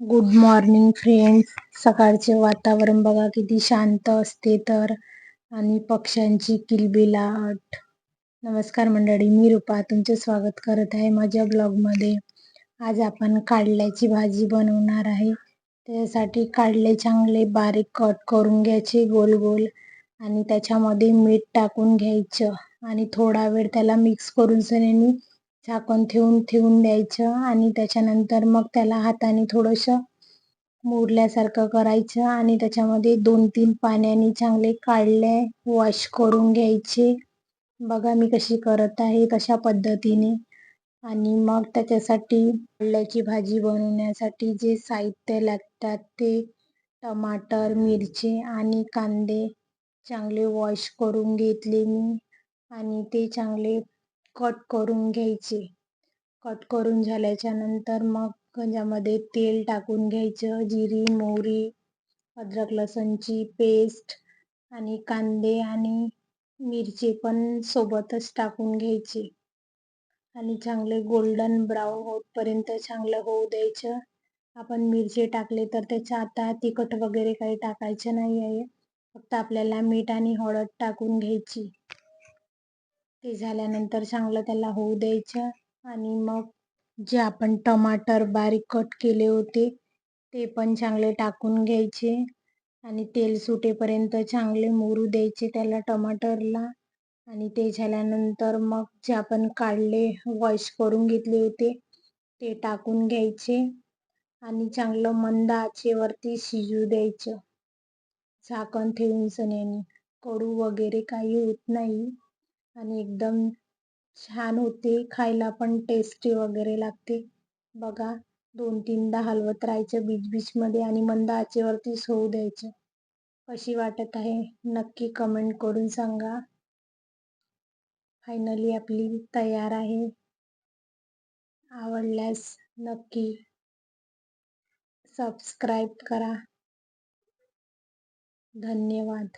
Good morning friends सकाळचे वातावरण बघा किती शांत असते तर. आणि पक्ष्यांची किलबिलाट नमस्कार मंडळी मी रूपा तुमचे स्वागत करत आहे माझ्या ब्लॉगमध्ये. आज आपण काढल्याची भाजी बनवणार आहे. त्यासाठी काढले चांगले बारीक कट करून घ्यायचे गोल गोल. आणि त्याच्यामध्ये मीठ टाकून घ्यायचं. आणि थोडा वेळ त्याला मिक्स करून सनेनी झाकण ठेवून ठेवून द्यायचं आणि त्याच्यानंतर मग त्याला हाताने थोडंसं मोडल्यासारखं करायचं आणि त्याच्यामध्ये दोन तीन पाण्याने चांगले काढले वॉश करून घ्यायचे. बघा मी कशी करत आहे तशा पद्धतीने. आणि मग त्याच्यासाठी कडल्याची भाजी बनवण्यासाठी जे साहित्य लागतात ते टमाटर मिरची आणि कांदे चांगले वॉश करून घेतले मी. आणि ते चांगले कट करून घ्यायचे. कट करून झाल्याच्यानंतर मग त्याच्यामध्ये तेल टाकून घ्यायचं जिरी मोहरी अद्रक लसणची पेस्ट आणि कांदे आणि मिरची पण सोबतच टाकून घ्यायची. आणि चांगले गोल्डन ब्राऊन होतपर्यंत चांगलं होऊ द्यायचं. आपण मिरची टाकले तर त्याच्या आता तिखट वगैरे काही टाकायचं नाही आहे फक्त आपल्याला मीठ आणि हळद टाकून घ्यायची. ते झाल्यानंतर चांगलं त्याला होऊ द्यायचं. आणि मग जे आपण टमाटर बारीक कट केले होते ते पण चांगले टाकून घ्यायचे. आणि तेल सुटेपर्यंत चांगले मोरू द्यायचे त्याला टमाटरला. आणि ते झाल्यानंतर मग जे आपण काढले वॉश करून घेतले होते ते टाकून घ्यायचे. आणि चांगलं मंद आचेवरती शिजू द्यायचं. झाकण ठेवून सन्यानी कडू वगैरे काही होत नाही. आणि एकदम छान होते. खायला पण टेस्टी वगैरे लागते. बघा दोन तीनदा हलवत राहायचं बीच बीचमध्ये आणि मंद आचेवरतीच होऊ द्यायचं. कशी वाटत आहे? नक्की कमेंट करून सांगा. फायनली आपली तयार आहे. आवडल्यास नक्की सबस्क्राईब करा. धन्यवाद.